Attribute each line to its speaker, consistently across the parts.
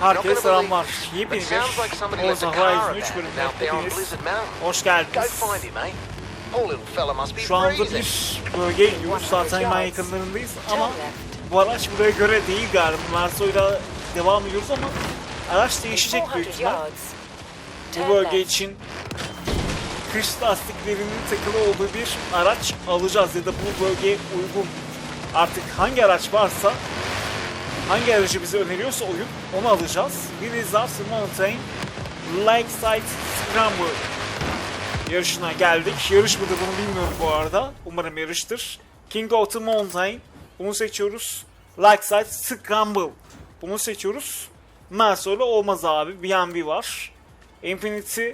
Speaker 1: Herkese selamlar. Yepyeni bir
Speaker 2: somebody left a
Speaker 1: Forza Horizon 3
Speaker 2: abandoned
Speaker 1: bölümüne hepiniz
Speaker 2: Blizzard Mountain.
Speaker 1: hoş
Speaker 2: Go
Speaker 1: geldiniz.
Speaker 2: find him, mate. Poor little fella must be
Speaker 1: Şu anda
Speaker 2: freezing.
Speaker 1: bir bölgeye iniyoruz. Zaten hemen yakınlarındayız ama bu araç buraya göre değil galiba. Merso'yla devam ediyoruz ama araç değişecek büyük
Speaker 3: 400
Speaker 1: ihtimal. Bu bölge için kış lastiklerinin takılı olduğu bir araç alacağız ya da bu bölgeye uygun artık hangi araç varsa hangi aracı bize öneriyorsa oyun onu alacağız. Bir Resort Mountain Lakeside Scramble yarışına geldik. Yarış mıdır bunu bilmiyorum bu arada. Umarım yarıştır. King of the Mountain bunu seçiyoruz. Lakeside Scramble bunu seçiyoruz. Merso'yla olmaz abi. B&B var. Infinity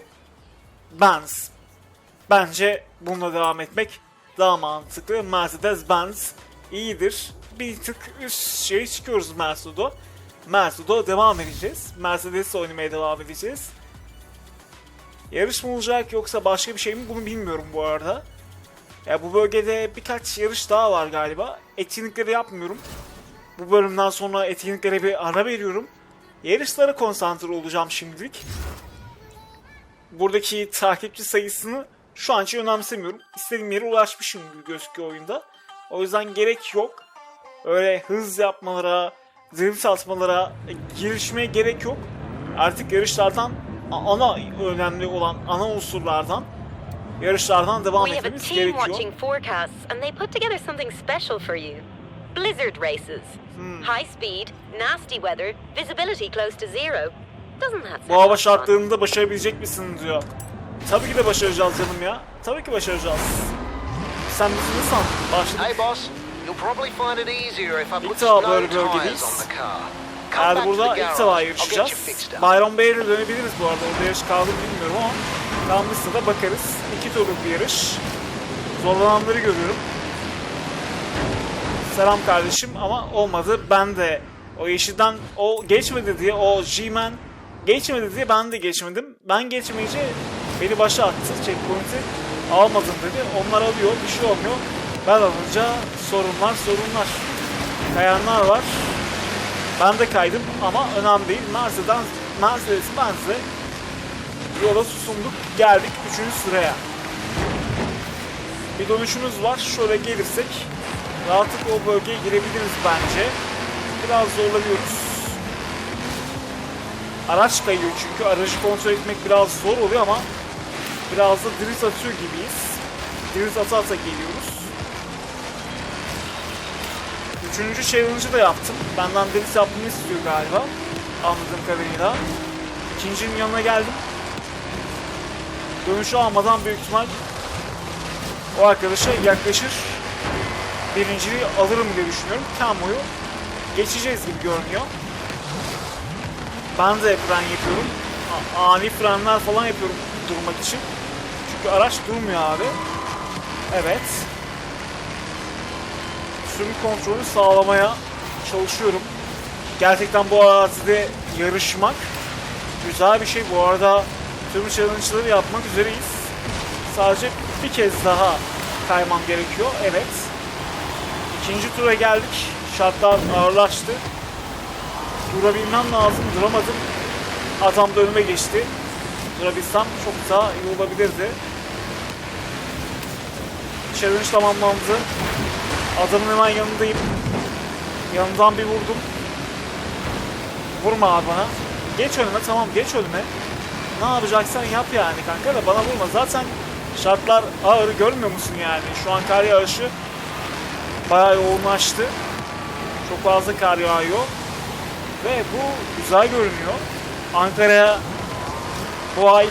Speaker 1: Benz. Bence bununla devam etmek daha mantıklı. Mercedes-Benz iyidir. Bir tık üst şeye çıkıyoruz Mercedes. Mercedes devam edeceğiz. Mercedes oynamaya devam edeceğiz. Yarış mı olacak yoksa başka bir şey mi bunu bilmiyorum bu arada. Ya bu bölgede birkaç yarış daha var galiba. Etkinlikleri yapmıyorum. Bu bölümden sonra etkinliklere bir ara veriyorum. Yarışlara konsantre olacağım şimdilik. Buradaki takipçi sayısını şu an için önemsemiyorum. İstediğim yere ulaşmışım gibi gözüküyor oyunda. O yüzden gerek yok. Öyle hız yapmalara, drift atmalara e, girişmeye gerek yok. Artık yarışlardan ana önemli olan ana unsurlardan yarışlardan devam
Speaker 4: We have a
Speaker 1: etmemiz
Speaker 4: team
Speaker 1: gerekiyor.
Speaker 4: watching forecasts, and they put together something special for you. Blizzard races.
Speaker 1: Hmm.
Speaker 4: High speed, nasty weather, visibility close to zero. Doesn't that sound
Speaker 1: Bu hava şartlarında başarabilecek misin diyor. Tabii ki de başaracağız canım ya. Tabii ki başaracağız. Sen bizi sandın? Başladık.
Speaker 2: Hey boss, you'll probably find it easier if I put snow
Speaker 1: böyle
Speaker 2: tires on the car.
Speaker 1: Eğer burada ilk defa yarışacağız. Bayram Bey'e dönebiliriz bu arada. Orada yarış kaldı bilmiyorum ama kalmışsa da bakarız. İki turluk bir yarış. Zorlananları görüyorum. Selam kardeşim ama olmadı. Ben de o yeşilden o geçmedi diye o G-Man geçmedi diye ben de geçmedim. Ben geçmeyince beni başa attı. Checkpoint'i almadın dedi. Onlar alıyor. Bir şey olmuyor. Ben alınca sorunlar sorunlar. Kayanlar var. Ben de kaydım ama önemli değil. Mercedes, Mercedes Benz'e yola susunduk. Geldik 3. sıraya. Bir dönüşümüz var. Şöyle gelirsek rahatlıkla o bölgeye girebiliriz bence. Biraz zorlanıyoruz. Araç kayıyor çünkü aracı kontrol etmek biraz zor oluyor ama biraz da drift atıyor gibiyiz. Drift ata ata geliyoruz. Üçüncü challenge'ı da yaptım. Benden drift yapmamı istiyor galiba. Anladığım kadarıyla. İkincinin yanına geldim. Dönüşü almadan büyük ihtimal o arkadaşa yaklaşır. Birinciliği alırım diye düşünüyorum. Kamu'yu geçeceğiz gibi görünüyor. Ben de fren yapıyorum. Ani frenler falan yapıyorum durmak için. Çünkü araç durmuyor abi. Evet. Sürüm kontrolü sağlamaya çalışıyorum. Gerçekten bu arazide yarışmak güzel bir şey. Bu arada tüm challenge'ları yapmak üzereyiz. Sadece bir kez daha kaymam gerekiyor. Evet. İkinci tura geldik. Şartlar ağırlaştı. Durabilmem lazım. Duramadım. Adam da önüme geçti. Durabilsem çok daha iyi olabilirdi. Challenge tamamlandı. Adamın hemen yanındayım. Yanından bir vurdum. Vurma abi bana. Geç önüme tamam geç önüme. Ne yapacaksan yap yani kanka da bana vurma. Zaten şartlar ağır görmüyor musun yani? Şu an kar yağışı bayağı yoğunlaştı. Çok fazla kar yağıyor. Ve bu güzel görünüyor. Ankara'ya bu ay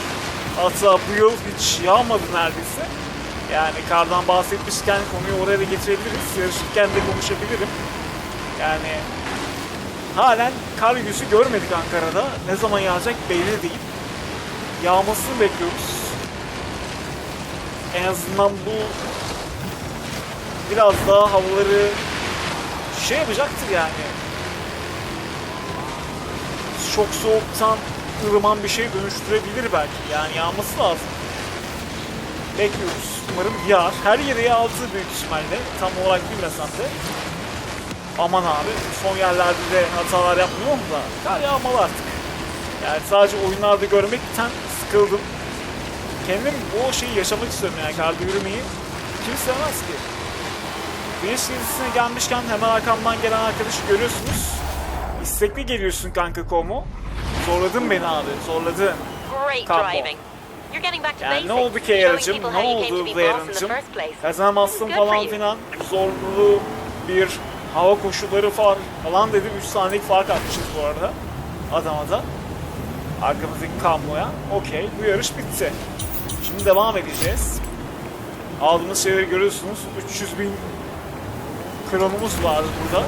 Speaker 1: hatta bu yıl hiç yağmadı neredeyse. Yani kardan bahsetmişken konuyu oraya da getirebiliriz. Yarışırken de konuşabilirim. Yani halen kar yüzü görmedik Ankara'da. Ne zaman yağacak belli değil. Yağmasını bekliyoruz. En azından bu biraz daha havaları şey yapacaktır yani. Çok soğuktan ılıman bir şey dönüştürebilir belki. Yani yağması lazım. Bekliyoruz. Umarım yağar. Her yere yağdı büyük ihtimalle. Tam olarak bilmesem de. Aman abi son yerlerde de hatalar yapmıyorum da kar yağmalı artık. Yani sadece oyunlarda görmekten sıkıldım. Kendim o şeyi yaşamak istiyorum yani karda yürümeyi. Kim istemez ki? Güneş gezisine gelmişken hemen arkamdan gelen arkadaşı görüyorsunuz. İstekli geliyorsun kanka Komo. Zorladın beni abi, zorladın.
Speaker 4: Great
Speaker 1: Combo.
Speaker 4: driving. You're getting back to
Speaker 1: Yani ne oldu ki
Speaker 4: people
Speaker 1: Ne oldu
Speaker 4: place.
Speaker 1: Kazanamazsın falan filan. Zorlu bir hava koşulları falan, falan dedim. 3 saniyelik fark atmışız bu arada. Adama da. Arkamızdaki kamboya. Okey. Bu yarış bitti. Şimdi devam edeceğiz. Aldığımız şeyleri görüyorsunuz. 300 bin kronumuz vardı burada.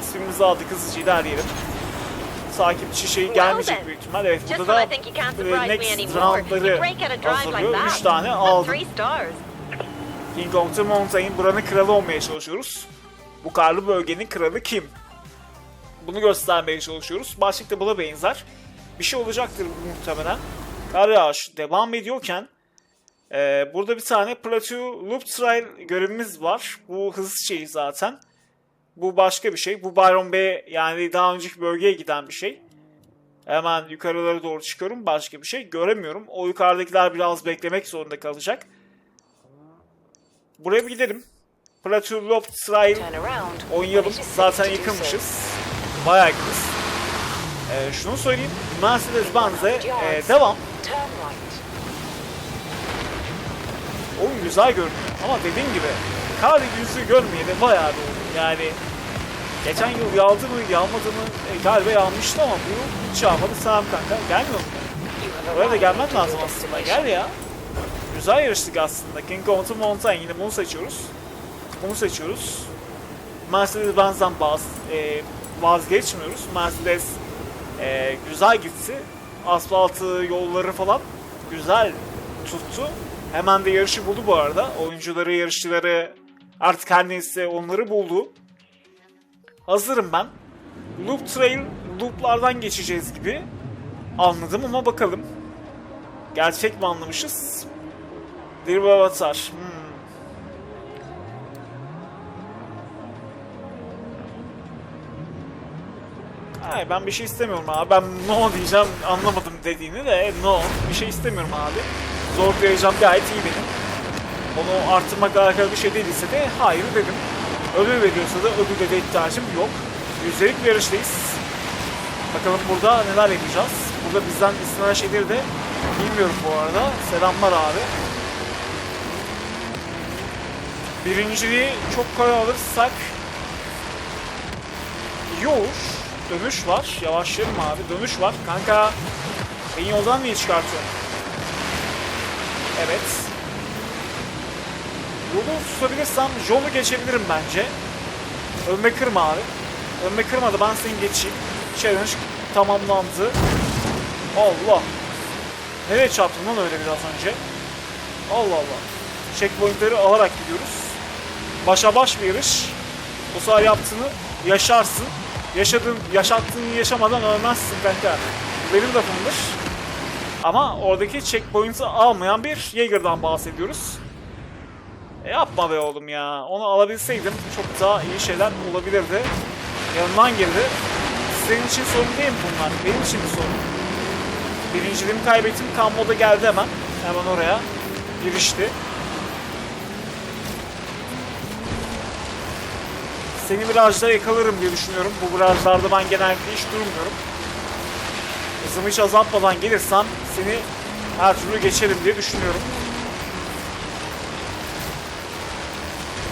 Speaker 1: İsmimizi aldık hızlıca ilerleyelim. Takipçi şey gelmeyecek büyük ihtimal. Evet burada da next roundları hazırlıyor.
Speaker 4: that.
Speaker 1: 3 tane aldım. King of the Mountain buranın kralı olmaya çalışıyoruz. Bu karlı bölgenin kralı kim? Bunu göstermeye çalışıyoruz. Başlıkta buna benzer. Bir şey olacaktır muhtemelen. Kar yağış devam ediyorken e, burada bir tane Plateau Loop Trail görevimiz var. Bu hız şeyi zaten. Bu başka bir şey. Bu Byron Bay yani daha önceki bölgeye giden bir şey. Hemen yukarılara doğru çıkıyorum. Başka bir şey göremiyorum. O yukarıdakiler biraz beklemek zorunda kalacak. Buraya bir gidelim. Plateau Loop Trail oynayalım. Zaten yakınmışız. Bayağı yakınız. Ee, şunu söyleyeyim. Mercedes-Benz'e e, devam. Oyun güzel görünüyor. Ama dediğim gibi kar yüzü görmeyeli bayağı oldu. Yani geçen yıl yağdı mı yağmadı mı e, galiba yağmıştı ama bu yıl hiç yağmadı. Selam kanka. Gelmiyor mu? Buraya da gelmen lazım aslında. Gel ya. Güzel yarıştık aslında. King of the Mountain yine bunu seçiyoruz. Bunu seçiyoruz. Mercedes-Benz'den baz, e, vazgeçmiyoruz. Mercedes e, güzel gitti. Asfaltı, yolları falan güzel tuttu. Hemen de yarışı buldu bu arada. Oyuncuları, yarışçıları artık her neyse onları buldu. Hazırım ben. Loop Trail, looplardan geçeceğiz gibi anladım ama bakalım. Gerçek mi anlamışız? Bir avatar. Hmm. Hayır ben bir şey istemiyorum abi. Ben no diyeceğim anlamadım dediğini de no bir şey istemiyorum abi. Zorlayacağım gayet iyi benim. Onu arttırmak alakalı bir şey değilse de hayır dedim. Ödül veriyorsa da ödüle de ihtiyacım yok. Yüzdelik bir yarıştayız. Bakalım burada neler yapacağız. Burada bizden istenen şeyleri de bilmiyorum bu arada. Selamlar abi. Birinciliği çok kolay alırsak iyi olur. Dönüş var. Yavaşlayalım abi. Dönüş var. Kanka beni yoldan niye çıkartıyorsun? Evet. Yolu tutabilirsem yolu geçebilirim bence. Önme kırma abi. Önme kırmadı ben seni geçeyim. Challenge tamamlandı. Allah. Nereye çarptın lan öyle biraz önce? Allah Allah. Checkpointleri alarak gidiyoruz. Başa baş bir yarış. O sefer yaptığını yaşarsın. Yaşadığın, yaşattığını yaşamadan ölmezsin kanka. Benim lafımdır. Ama oradaki checkpoint'i almayan bir Jaeger'dan bahsediyoruz. E yapma be oğlum ya. Onu alabilseydim çok daha iyi şeyler olabilirdi. Yanından girdi. Senin için sorun değil mi bunlar? Benim için bir sorun. Birinciliğimi kaybettim. Kambo'da geldi hemen. Hemen oraya. Girişti. Seni virajda yakalarım diye düşünüyorum. Bu virajlarda ben genellikle hiç durmuyorum. Hızımı hiç azaltmadan gelirsem seni her türlü geçerim diye düşünüyorum.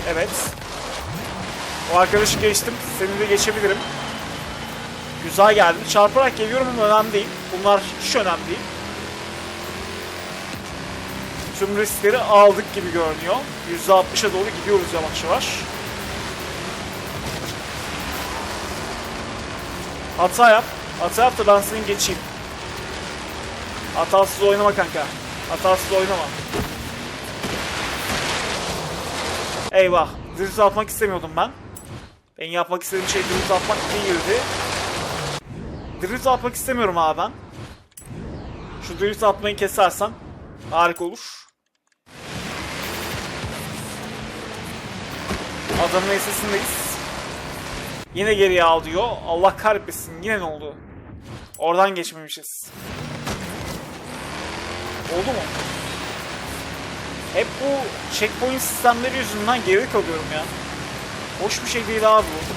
Speaker 1: Evet. O arkadaşı geçtim. Seni de geçebilirim. Güzel geldi. Çarparak geliyorum ama önemli değil. Bunlar hiç önemli değil. Tüm riskleri aldık gibi görünüyor. %60'a doğru gidiyoruz yavaş yavaş. Hata yap. Hata yap da ben seni geçeyim. Hatasız oynama kanka. Hatasız oynama. Eyvah. Drift atmak istemiyordum ben. Ben yapmak istediğim şey drift atmak değildi. Drift atmak istemiyorum abi ben. Şu drift atmayı kesersem harika olur. Adamın esesindeyiz. Yine geriye al diyor. Allah kahretmesin. Yine ne oldu? Oradan geçmemişiz. Oldu mu? Hep bu checkpoint sistemleri yüzünden geri kalıyorum ya. Hoş bir şey değil abi bu.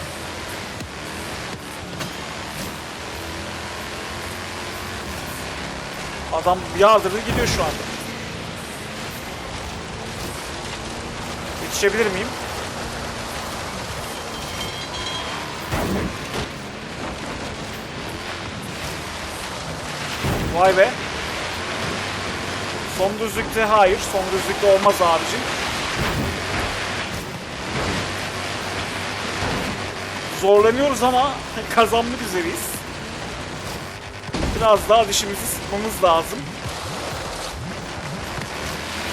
Speaker 1: Adam bir yardırdı gidiyor şu anda. Yetişebilir miyim? Vay be. Son düzlükte hayır. Son düzlükte olmaz abicim. Zorlanıyoruz ama kazanmak üzereyiz. Biraz daha dişimizi sıkmamız lazım.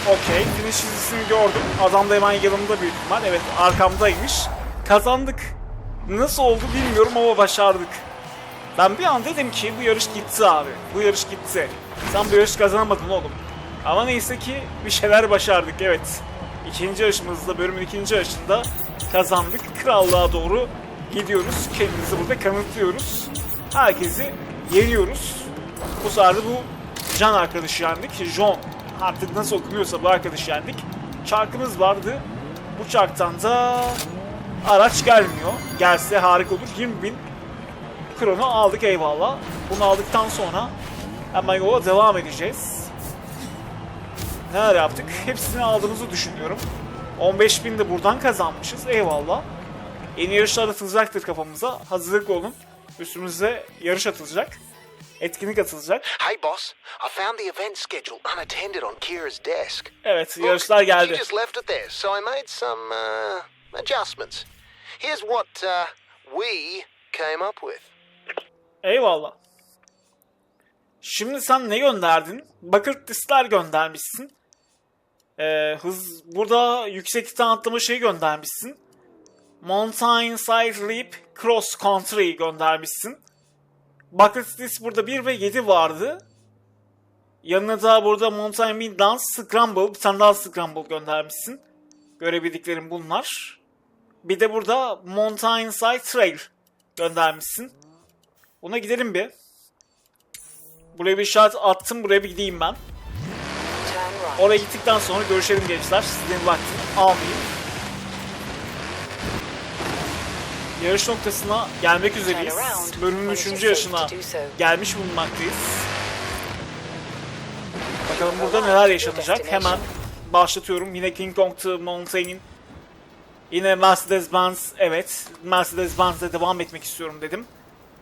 Speaker 1: Okey. Finish çizgisini gördüm. Adam da hemen yanımda büyük ihtimal. Evet arkamdaymış. Kazandık. Nasıl oldu bilmiyorum ama başardık. Ben bir an dedim ki bu yarış gitti abi. Bu yarış gitti. Sen bu yarış kazanamadın oğlum. Ama neyse ki bir şeyler başardık evet. İkinci yarışımızda, bölümün ikinci yarışında kazandık. Krallığa doğru gidiyoruz. Kendimizi burada kanıtlıyoruz. Herkesi yeniyoruz. Bu sefer bu Can arkadaşı yendik. John artık nasıl okunuyorsa bu arkadaşı yendik. Çarkımız vardı. Bu çarktan da araç gelmiyor. Gelse harika olur. 20 bin Kron'u aldık eyvallah. Bunu aldıktan sonra hemen yola devam edeceğiz. Neler yaptık? Hepsini aldığımızı düşünüyorum. 15.000 de buradan kazanmışız. Eyvallah. Yeni yarışlar atılacaktır kafamıza. Hazırlıklı olun. Üstümüze yarış atılacak. Etkinlik atılacak.
Speaker 2: Hey, boss. I found the event schedule unattended on Kira's desk.
Speaker 1: Evet
Speaker 2: Look,
Speaker 1: yarışlar geldi.
Speaker 2: She just left it there, so I made some uh, adjustments. Here's what uh, we came up with.
Speaker 1: Eyvallah. Şimdi sen ne gönderdin? Bucket listler göndermişsin. Ee, hız burada yükseklikten atlama şeyi göndermişsin. Mountain Side Leap Cross Country göndermişsin. Bucket list burada 1 ve 7 vardı. Yanına da burada Mountain Midlands Scramble, bir tane daha Scramble göndermişsin. Görebildiklerim bunlar. Bir de burada Mountain Side Trail göndermişsin. Buna gidelim bir. Buraya bir işaret attım. Buraya bir gideyim ben. Oraya gittikten sonra görüşelim gençler. Sizden vaktini almayayım. Yarış noktasına gelmek üzereyiz. Bölümün 3. yarışına gelmiş bulunmaktayız. Bakalım burada neler yaşanacak. Hemen başlatıyorum. Yine King Kong to Mountain'in Yine Mercedes-Benz, evet Mercedes-Benz'le devam etmek istiyorum dedim.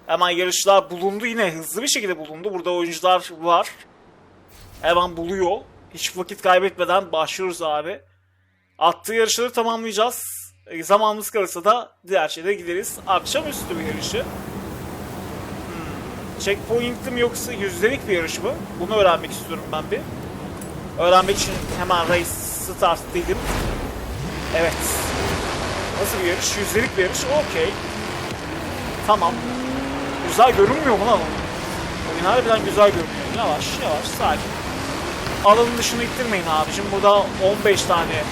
Speaker 1: Hemen yarışlar bulundu yine hızlı bir şekilde bulundu. Burada oyuncular var. Hemen buluyor. Hiç vakit kaybetmeden başlıyoruz abi. Attığı yarışları tamamlayacağız. E, zamanımız kalırsa da diğer şeylere gideriz. Akşamüstü bir yarışı. Hmm. Checkpoint'li mi yoksa yüzdelik bir yarış mı? Bunu öğrenmek istiyorum ben bir. Öğrenmek için hemen race start dedim. Evet. Nasıl bir yarış? Yüzdelik bir yarış. Okey. Tamam. Güzel görünmüyor mu lan o? Oyun harbiden güzel görünüyor. Yavaş yavaş sakin. Alanın dışına ittirmeyin abicim. Burada 15 tane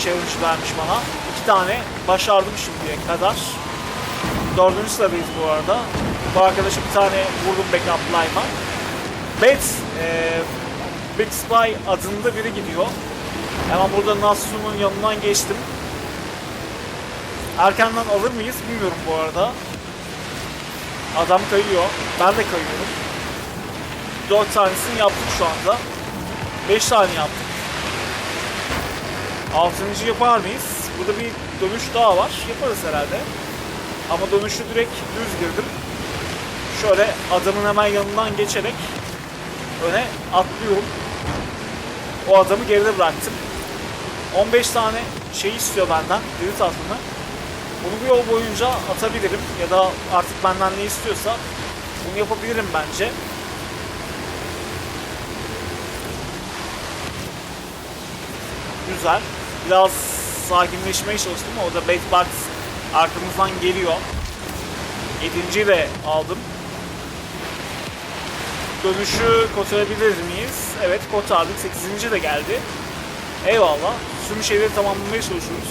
Speaker 1: challenge vermiş bana. 2 tane başardım şimdiye kadar. Dördüncü sıradayız bu arada. Bu arkadaşa bir tane vurdum backup line'a. Bet e, Big Spy adında biri gidiyor. Hemen burada Nasu'nun yanından geçtim. Erkenden alır mıyız bilmiyorum bu arada. Adam kayıyor. Ben de kayıyorum. 4 tanesini yaptık şu anda. 5 tane yaptık. 6. yapar mıyız? Burada bir dönüş daha var. Yaparız herhalde. Ama dönüşü direkt düz girdim. Şöyle adamın hemen yanından geçerek öne atlıyorum. O adamı geride bıraktım. 15 tane şey istiyor benden. Diri tatlını. Bunu bu yol boyunca atabilirim. Ya da artık benden ne istiyorsa bunu yapabilirim bence. Güzel. Biraz sakinleşmeye çalıştım o da Baitbox arkamızdan geliyor. Yedinciyi de aldım. Dönüşü kotarabilir miyiz? Evet kotardık. Sekizinci de geldi. Eyvallah. Tüm şeyleri tamamlamaya çalışıyoruz.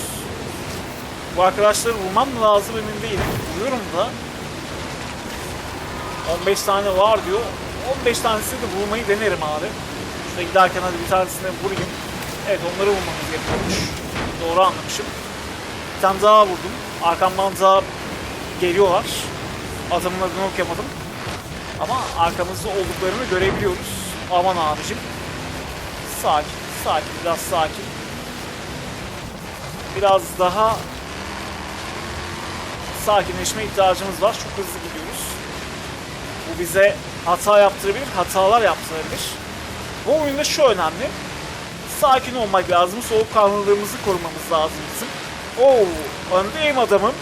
Speaker 1: Bu arkadaşları vurmam mı lazım emin değilim. Vuruyorum da. 15 tane var diyor. 15 tanesini de vurmayı denerim abi. Şurada giderken hadi bir tanesini vurayım. Evet onları vurmamız gerekiyormuş. Doğru anlamışım. Bir tane daha vurdum. Arkamdan daha geliyorlar. Adamın adını okuyamadım. Ama arkamızda olduklarını görebiliyoruz. Aman abicim. Sakin, sakin, biraz sakin. Biraz daha sakinleşme ihtiyacımız var. Çok hızlı gidiyoruz. Bu bize hata yaptırabilir, hatalar yaptırabilir. Bu oyunda şu önemli. Sakin olmak lazım, soğukkanlılığımızı korumamız lazım bizim. Oo, öndeyim adamım.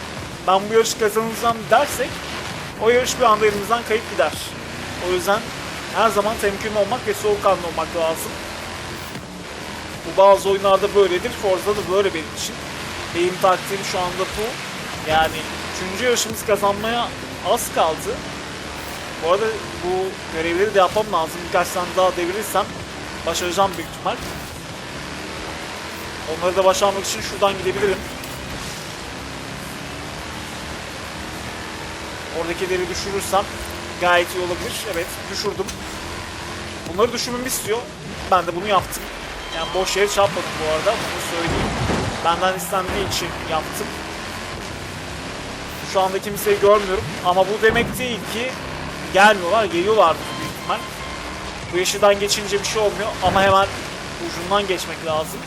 Speaker 1: Ben bu yarışı kazanacağım dersek o yarış bir anda elimizden kayıp gider. O yüzden her zaman temkinli olmak ve soğukkanlı olmak lazım. Bu bazı oyunlarda böyledir. Forza'da da böyle benim için. Benim taktiğim şu anda bu. Yani üçüncü yarışımız kazanmaya az kaldı. Bu arada bu görevleri de yapmam lazım. Birkaç tane daha devirirsem başaracağım büyük ihtimal. Onları da başarmak için şuradan gidebilirim. Oradakileri düşürürsem gayet iyi olabilir. Evet düşürdüm. Bunları düşürmemi istiyor. Ben de bunu yaptım. Yani boş yere çarpmadım bu arada. Bunu söyleyeyim. Benden istendiği için yaptım. Şu anda kimseyi görmüyorum. Ama bu demek değil ki gelmiyorlar. Geliyorlardır büyük ihtimal. Bu yeşilden geçince bir şey olmuyor. Ama hemen ucundan geçmek lazım.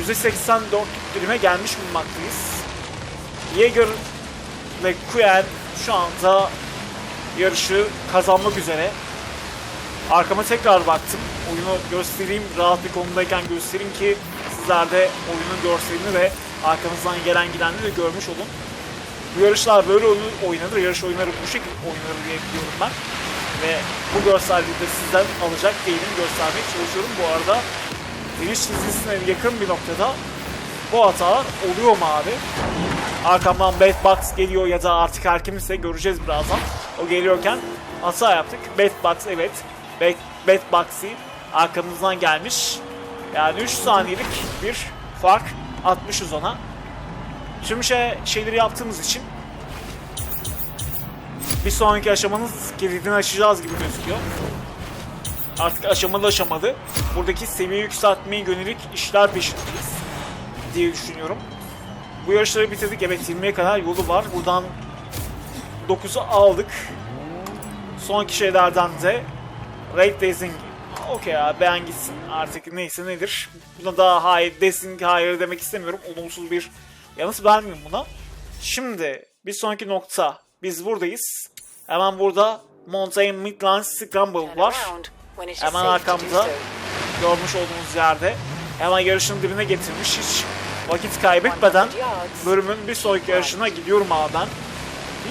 Speaker 1: %84 dilime gelmiş bulunmaktayız. Yeager ve Kuyen şu anda yarışı kazanmak üzere. Arkama tekrar baktım. Oyunu göstereyim. Rahat bir konumdayken göstereyim ki sizler de oyunun görselini ve arkamızdan gelen gidenleri de görmüş olun. Bu yarışlar böyle oynanır. Yarış oyunları bu şekilde oynanır diye biliyorum ben. Ve bu görselliği de sizden alacak değilim. Göstermeye çalışıyorum. Bu arada finish çizgisine yakın bir noktada bu hatalar oluyor mu abi? Arkamdan Bad Box geliyor ya da artık her kimse göreceğiz birazdan. O geliyorken hata yaptık. Bad Box evet. Bad, Bad Box'i arkamızdan gelmiş. Yani 3 saniyelik bir fark atmışız ona. Tüm şey, şeyleri yaptığımız için bir sonraki aşamanın kilidini açacağız gibi gözüküyor. Artık aşamalı aşamalı buradaki seviye yükseltmeye yönelik işler peşindeyiz diye düşünüyorum. Bu yarışları bitirdik. Evet 20'ye kadar yolu var. Buradan 9'u aldık. Sonraki şeylerden de Raid Dazing okey ya beğen gitsin artık neyse nedir. Buna daha hayır Dazing hayır demek istemiyorum. Olumsuz bir yanıt vermiyorum buna. Şimdi bir sonraki nokta. Biz buradayız. Hemen burada Mountain Midlands Scramble var. Hemen arkamda görmüş olduğunuz yerde. Hemen yarışın dibine getirmiş. Hiç vakit kaybetmeden
Speaker 3: 100 yards.
Speaker 1: bölümün bir sonraki yarışına gidiyorum abi ben.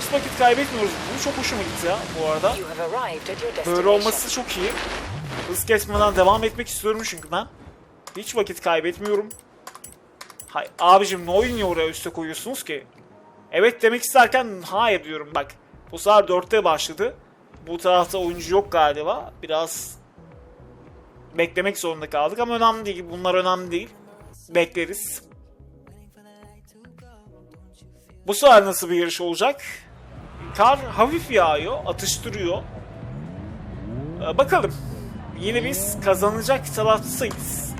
Speaker 1: Hiç vakit kaybetmiyoruz. Bu çok hoşuma gitti ya bu arada. Böyle olması çok iyi. Hız kesmeden devam etmek istiyorum çünkü ben. Hiç vakit kaybetmiyorum. Hay abicim ne oyun niye oraya üste koyuyorsunuz ki? Evet demek isterken hayır diyorum bak. Bu sefer 4'te başladı. Bu tarafta oyuncu yok galiba. Biraz beklemek zorunda kaldık ama önemli değil. Bunlar önemli değil. Bekleriz. Bu sefer nasıl bir yarış olacak? Kar hafif yağıyor, atıştırıyor. Ee, bakalım. Yine biz kazanacak taraftayız.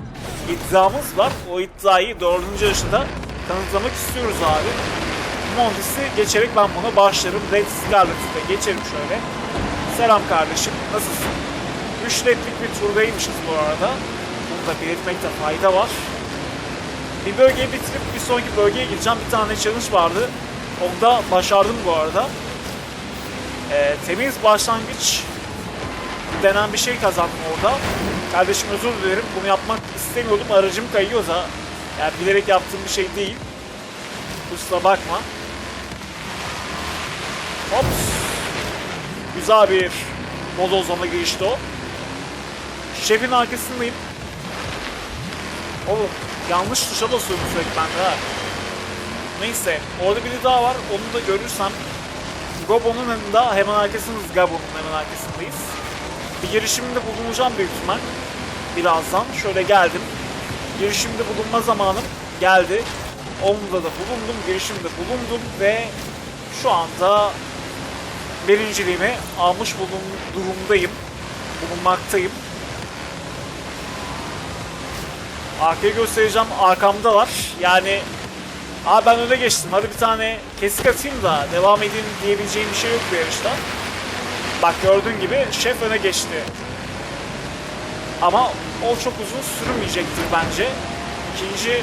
Speaker 1: İddiamız var. O iddiayı dördüncü yarışında kanıtlamak istiyoruz abi. Montis'i geçerek ben buna başlarım. Red Scarlet'ı da geçerim şöyle. Selam kardeşim. Nasılsın? 3 ledlik bir turdaymışız bu arada. Bunu da belirtmekte fayda var. Bir bölgeyi bitirip bir sonraki bölgeye gideceğim. Bir tane challenge vardı. Onu da başardım bu arada. Ee, temiz başlangıç denen bir şey kazandım orada. Kardeşim özür dilerim. Bunu yapmak istemiyordum. Aracım kayıyor da. Yani bilerek yaptığım bir şey değil. Kusura bakma. Hops. Güzel bir bodozlama girişti o. Şefin arkasındayım. Oğlum yanlış tuşa basıyorum sürekli ben de. Neyse orada biri daha var. Onu da görürsem Gobo'nun yanında hemen arkasındayız. Gabo'nun hemen arkasındayız. Bir girişimde bulunacağım büyük ihtimal. Birazdan. Şöyle geldim. Girişimde bulunma zamanım geldi. Onda da bulundum, girişimde bulundum ve şu anda birinciliğimi almış bulun durumdayım. Bulunmaktayım. Arkayı göstereceğim. Arkamdalar. Yani Abi ben öne geçtim. Hadi bir tane kesik atayım da devam edeyim diyebileceğim bir şey yok bu yarışta. Bak gördüğün gibi şef öne geçti. Ama o çok uzun sürmeyecektir bence. İkinci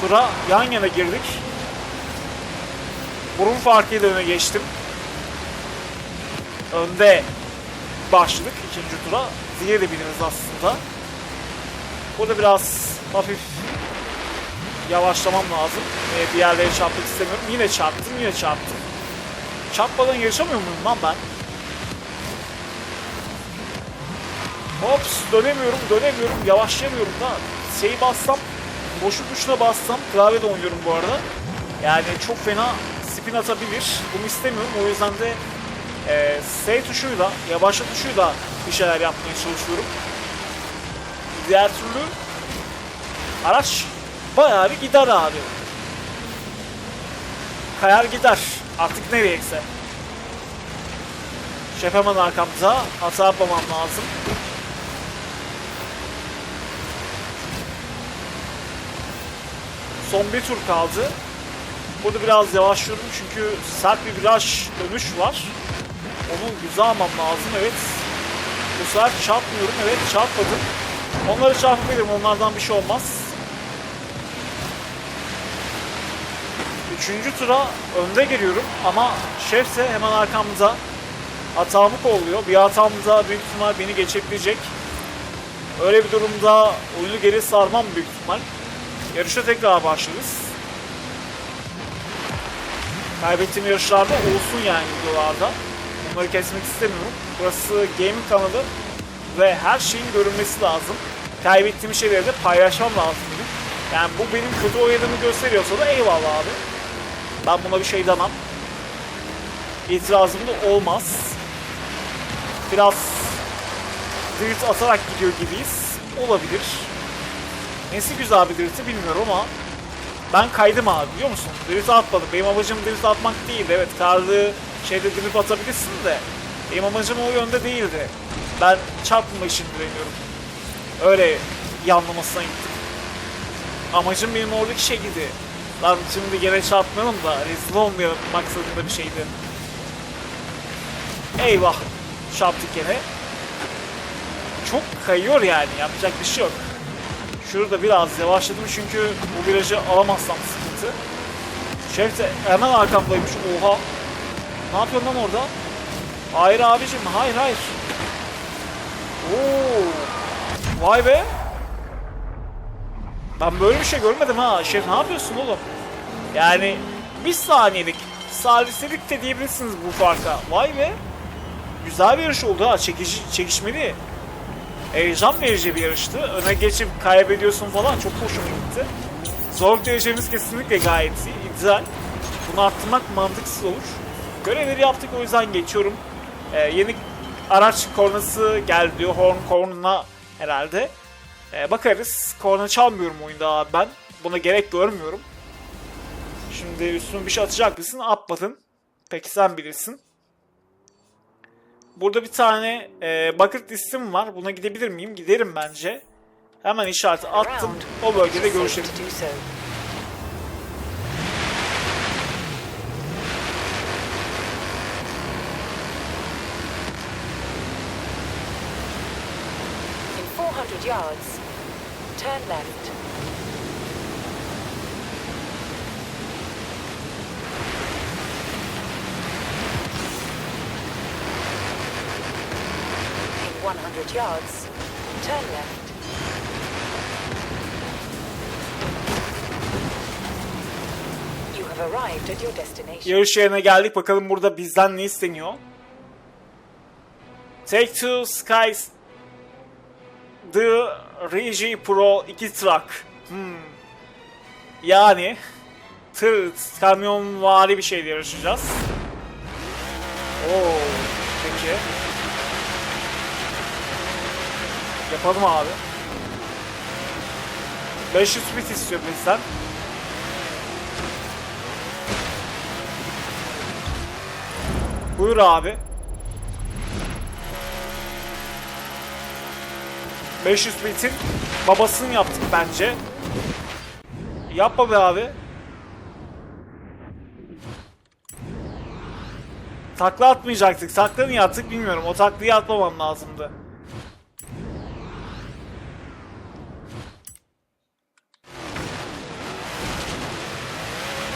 Speaker 1: tura yan yana girdik. Burun farkıyla öne geçtim. Önde başladık ikinci tura. Diye de biliriz aslında. Burada biraz hafif yavaşlamam lazım. Ee, bir yerlere çarpmak istemiyorum. Yine çarptım, yine çarptım. Çarpmadan yarışamıyor muyum lan ben? Hops dönemiyorum, dönemiyorum, yavaşlayamıyorum da. Şeyi bassam, boşu tuşuna bassam, klavyede oynuyorum bu arada. Yani çok fena spin atabilir. Bunu istemiyorum. O yüzden de e, S tuşuyla, yavaşla tuşuyla bir şeyler yapmaya çalışıyorum. Diğer türlü araç bayağı bir gider abi. Kayar gider. Artık nereyse. Şef hemen arkamda. Hata yapmamam lazım. Son bir tur kaldı. Burada biraz yavaşlıyorum çünkü sert bir viraj dönüş var. Onu güzel almam lazım. Evet. Bu sefer çarpmıyorum. Evet çarpmadım. Onları çarpabilirim. Onlardan bir şey olmaz. Üçüncü tura önde giriyorum ama şef de hemen arkamda hatamı kolluyor. Bir hatamda büyük ihtimal beni geçebilecek. Öyle bir durumda oyunu geri sarmam büyük ihtimal. Yarışa tekrar başlarız. Kaybettiğim yarışlarda olsun yani videolarda. Bunları kesmek istemiyorum. Burası gaming kanalı ve her şeyin görünmesi lazım. Kaybettiğim şeyleri de paylaşmam lazım benim. Yani bu benim kötü oynadığımı gösteriyorsa da eyvallah abi. Ben buna bir şey demem. İtirazım da olmaz. Biraz drift atarak gidiyor gibiyiz. Olabilir. Nesi güzel bir drift'i bilmiyorum ama ben kaydım abi biliyor musun? Drift atmadım. Benim amacım drift atmak değildi. Evet karlı şeyde drift atabilirsin de benim amacım o yönde değildi. Ben çarpma için direniyorum. Öyle yanlamasına gittim. Amacım benim oradaki şeydi. Lan şimdi gene çarpmayalım da rezil olmayalım maksadında bir şeydi. Eyvah. Çarptık gene. Çok kayıyor yani. Yapacak bir şey yok. Şurada biraz yavaşladım çünkü bu virajı alamazsam sıkıntı. Şef de hemen arkamdaymış. Oha. Ne yapıyorsun lan orada? Hayır abicim. Hayır hayır. Oo. Vay be. Ben böyle bir şey görmedim ha. Şef ne yapıyorsun oğlum? Yani bir saniyelik saliselik de diyebilirsiniz bu farka. Vay be. Güzel bir yarış oldu ha. Çekici, çekişmeli. Heyecan verici bir yarıştı. Öne geçip kaybediyorsun falan çok hoşuma gitti. Zor derecemiz kesinlikle gayet iyi. Güzel. Bunu arttırmak mantıksız olur. Görevleri yaptık o yüzden geçiyorum. Ee, yeni araç kornası geldi diyor. Horn kornuna herhalde. Ee, bakarız. Korna çalmıyorum oyunda abi ben. Buna gerek görmüyorum. Şimdi üstüne bir şey atacak mısın? Atmadın. Peki sen bilirsin. Burada bir tane e, bucket listim var. Buna gidebilir miyim? Giderim bence. Hemen işareti attım. O bölgede görüşelim.
Speaker 3: To do so. In 400 yards, turn left. In 100 yards, turn left.
Speaker 1: Yarış yerine geldik. Bakalım burada bizden ne isteniyor? Take two Skies The Rigi Pro 2 Truck. Hmm. Yani tır, kamyonvari bir şeyle yarışacağız. Oo, peki. Yapalım abi. 500 bit istiyor bizden. Buyur abi. 500 bitin babasını yaptık bence. Yapma be abi. Takla atmayacaktık. Takla niye attık bilmiyorum. O taklayı atmamam lazımdı.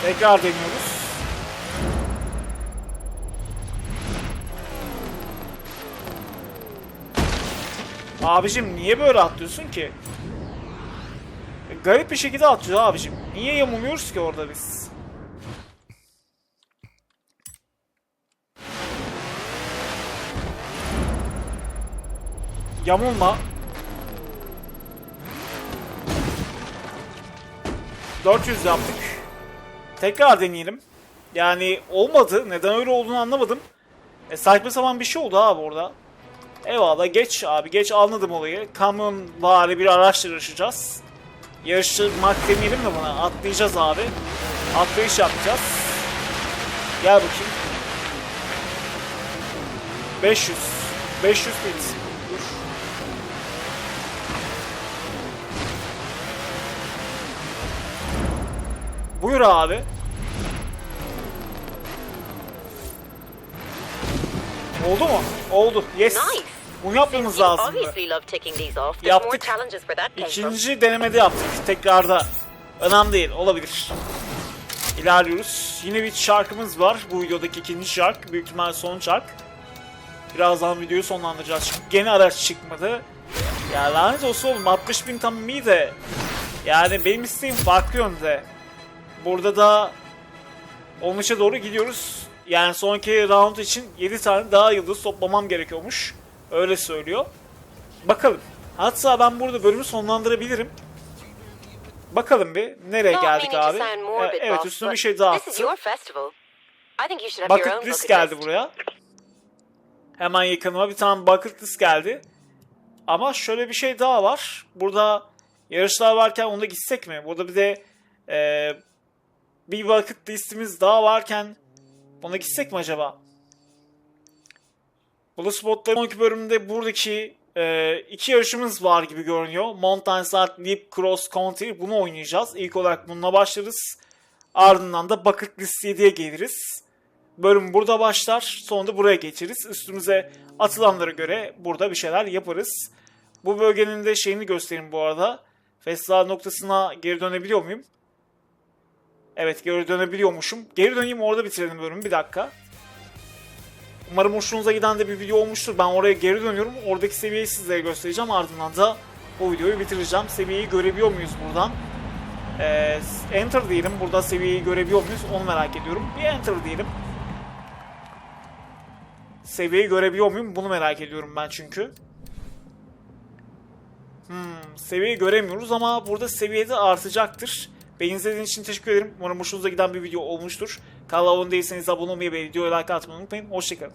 Speaker 1: Tekrar deniyoruz. Abicim niye böyle atlıyorsun ki? E, Garip bir şekilde atlıyor abicim. Niye yamuluyoruz ki orada biz? Yamulma. 400 yaptık. Tekrar deneyelim. Yani olmadı. Neden öyle olduğunu anlamadım. E, saçma sapan bir şey oldu abi orada. Eyvallah geç abi geç anladım olayı. Kamyon vari bir araçla yarışacağız. Yarışmak demeyelim de buna. Atlayacağız abi. Atlayış yapacağız. Gel bakayım. 500. 500 bit. Buyur abi. Oldu mu? Oldu. Yes.
Speaker 4: Nice.
Speaker 1: Bunu yapmamız
Speaker 4: more
Speaker 1: Yaptık. İkinci denemede yaptık. Tekrarda. Önemli değil. Olabilir. İlerliyoruz. Yine bir şarkımız var. Bu videodaki ikinci şarkı. Büyük ihtimal son şarkı. Birazdan videoyu sonlandıracağız. Çünkü gene araç çıkmadı. Ya lanet olsun oğlum 60 bin tamam iyi de. Yani benim isteğim farklı yönde. Burada da 13'e doğru gidiyoruz. Yani sonraki round için 7 tane daha yıldız toplamam gerekiyormuş. Öyle söylüyor. Bakalım. Hatta ben burada bölümü sonlandırabilirim. Bakalım bir nereye geldik abi.
Speaker 4: sound morbid,
Speaker 1: E, evet üstüne bir şey daha attı. Bucket list geldi buraya. Hemen yakınıma bir tane bucket list geldi. Ama şöyle bir şey daha var. Burada yarışlar varken onda gitsek mi? Burada bir de e, bir bucket listimiz daha varken ona gitsek mi acaba? Blue Spot'ların sonraki bölümde buradaki e, iki yarışımız var gibi görünüyor. Mountain Side Leap Cross Country bunu oynayacağız. İlk olarak bununla başlarız. Ardından da Bucket List 7'ye geliriz. Bölüm burada başlar. Sonra da buraya geçeriz. Üstümüze atılanlara göre burada bir şeyler yaparız. Bu bölgenin de şeyini göstereyim bu arada. Festival noktasına geri dönebiliyor muyum? Evet geri dönebiliyormuşum. Geri döneyim orada bitirelim bölümü. Bir dakika. Umarım hoşunuza giden de bir video olmuştur. Ben oraya geri dönüyorum. Oradaki seviyeyi sizlere göstereceğim. Ardından da bu videoyu bitireceğim. Seviyeyi görebiliyor muyuz buradan? Ee, enter diyelim. Burada seviyeyi görebiliyor muyuz? Onu merak ediyorum. Bir enter diyelim. Seviyeyi görebiliyor muyum? Bunu merak ediyorum ben çünkü. Hmm, seviyeyi göremiyoruz ama burada seviyede artacaktır. Beni izlediğiniz için teşekkür ederim. Umarım hoşunuza giden bir video olmuştur. Kanala abone değilseniz abone olmayı ve videoya like atmayı unutmayın. Hoşçakalın.